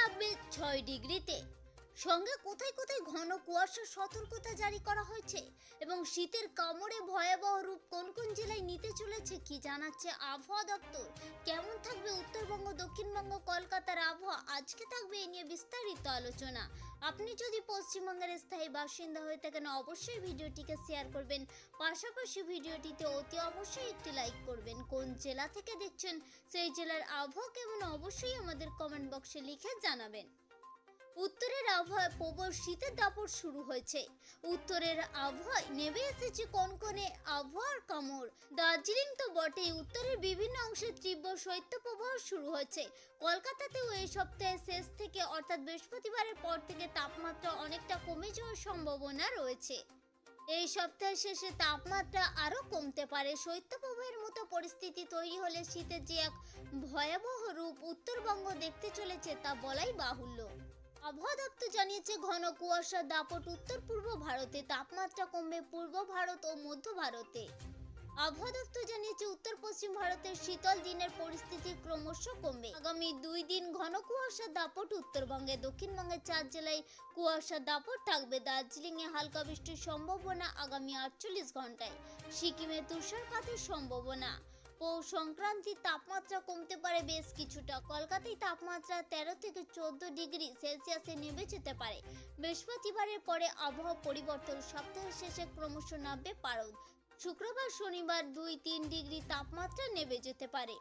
নামবে ছয় ডিগ্রিতে। সঙ্গে কোথায় কোথায় ঘন কুয়াশার সতর্কতা জারি করা হয়েছে এবং শীতের কামড়ে ভয়াবহ রূপ কোন কোন জেলায় নিতে চলেছে কি জানাচ্ছে আবহাওয়া দপ্তর? কেমন থাকবে উত্তরবঙ্গ, দক্ষিণবঙ্গ, কলকাতার আবহাওয়া? আজকে থাকবে এ নিয়ে বিস্তারিত আলোচনা। আপনি যদি পশ্চিমবঙ্গের স্থায়ী বাসিন্দা হয়ে থাকেন, অবশ্যই ভিডিওটিকে শেয়ার করবেন। পাশাপাশি ভিডিওটিতে অতি অবশ্যই একটি লাইক করবেন। কোন জেলা থেকে দেখছেন, সেই জেলার আবহাওয়া কেমন, অবশ্যই আমাদের কমেন্ট বক্সে লিখে জানাবেন। উত্তরের আবহাওয়ায় প্রবল শীতের দাপট শুরু হয়েছে। উত্তরের আবহাওয়ায় নেমে এসেছে কনকনে আবহাওয়ার কামড়। দার্জিলিং তো বটেই, উত্তরের বিভিন্ন অংশে তীব্র শৈত্যপ্রবাহ শুরু হয়েছে। কলকাতাতেও এই সপ্তাহের শেষ থেকে, অর্থাৎ বৃহস্পতিবারের পর থেকে তাপমাত্রা অনেকটা কমে যাওয়ার সম্ভাবনা রয়েছে। এই সপ্তাহের শেষে তাপমাত্রা আরও কমতে পারে। শৈত্যপ্রবাহের মতো পরিস্থিতি তৈরি হলে শীতের যে এক ভয়াবহ রূপ উত্তরবঙ্গ দেখতে চলেছে তা বলাই বাহুল্য। আবহাওয়া দপ্তর জানিয়েছে, ঘন কুয়াশার দাপট উত্তর পূর্ব ভারতে, তাপমাত্রা কমবে পূর্ব ভারত ও মধ্য ভারতে। আবহাওয়া দপ্তর জানিয়েছে, উত্তর পশ্চিম ভারতের শীতল দিনের পরিস্থিতি ক্রমশ কমবে। আগামী দুই দিন ঘন কুয়াশার দাপট উত্তরবঙ্গে, দক্ষিণবঙ্গের চার জেলায় কুয়াশার দাপট থাকবে। দার্জিলিংয়ে হালকা বৃষ্টির সম্ভাবনা আগামী আটচল্লিশ ঘন্টায়। সিকিমে তুষারপাতের সম্ভাবনা। পৌষ সংক্রান্তির তাপমাত্রা কমতে পারে বেশ কিছুটা। কলকাতায় তাপমাত্রা তেরো থেকে চোদ্দ ডিগ্রি সেলসিয়াসে নেমে যেতে পারে। বৃহস্পতিবারের পরে আবহাওয়া পরিবর্তন সপ্তাহের শেষে ক্রমশ নামবে পারদ। শুক্রবার, শনিবার দুই তিন ডিগ্রি তাপমাত্রা নেমে যেতে পারে।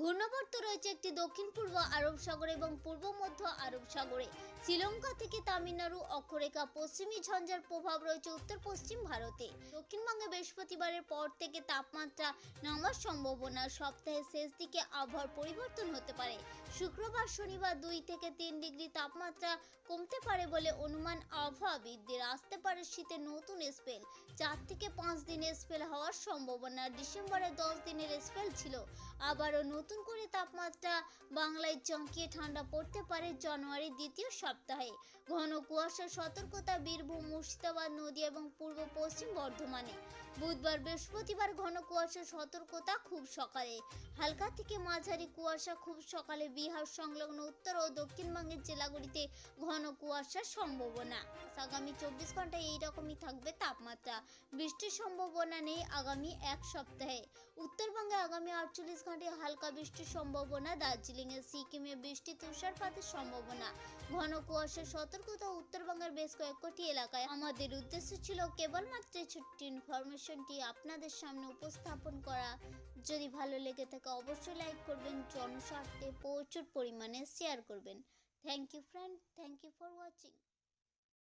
ঘূর্ণাবর্ত রয়েছে একটি দক্ষিণ পূর্ব আরব সাগর এবং পূর্ব মধ্য আরব সাগরে। শ্রীলঙ্কা থেকে তামিলনাড়ু, অক্ষরেখা, পশ্চিমী ঝঞ্ঝার প্রভাব রয়েছে উত্তর পশ্চিম ভারতে। দক্ষিণবঙ্গে বৃহস্পতিবারের পর থেকে তাপমাত্রা নামার সম্ভাবনা সপ্তাহের শেষ দিকে আবহাওয়ার পরিবর্তন হতে পারে। শুক্রবার শনিবার দুই থেকে তিন ডিগ্রি তাপমাত্রা কমতে পারে বলে অনুমান আবহাওয়াবিদদের। আসতে পারে শীতের নতুন স্পেল। চার থেকে পাঁচ দিনের স্পেল হওয়ার সম্ভাবনা। ডিসেম্বরে দশ দিনের স্পেল ছিল। আবারও নতুন করে তাপমাত্রা বাংলায় চমকিয়ে ঠান্ডা পড়তে পারে জানুয়ারির দ্বিতীয় সপ্তাহে। ঘন কুয়াশার সতর্কতা বীরভূম, মুর্শিদাবাদ নদী এবং পূর্ব পশ্চিম বর্ধমানে। বুধবার বৃহস্পতিবার ঘন কুয়াশার সতর্কতা খুব সকালে। হালকা থেকে মাঝারি কুয়াশা খুব সকালে বিহার সংলগ্ন উত্তর ও দক্ষিণবঙ্গের জেলাগুলিতে ঘন কুয়াশার সম্ভাবনা। আগামী চব্বিশ ঘন্টায় এইরকমই থাকবে তাপমাত্রা। বৃষ্টির সম্ভাবনা নেই আগামী এক সপ্তাহে। উত্তরবঙ্গে আগামী আটচল্লিশ ঘন্টায় হালকা বৃষ্টির সম্ভাবনা দার্জিলিংয়ে সিকিমে বৃষ্টি, তুষারপাতের সম্ভাবনা, ঘন কুয়াশার সতর্কতা, উত্তরবঙ্গের বেশ কয়েকটি এলাকায়। আমাদের উদ্দেশ্য ছিল কেবলমাত্র ছোট্ট ইনফরমেশনটি আপনাদের সামনে উপস্থাপন করা। যদি ভালো লেগে থাকে, অবশ্যই লাইক করবেন, জনস্বার্থে প্রচুর পরিমাণে শেয়ার করবেন। Thank you friend thank you for watching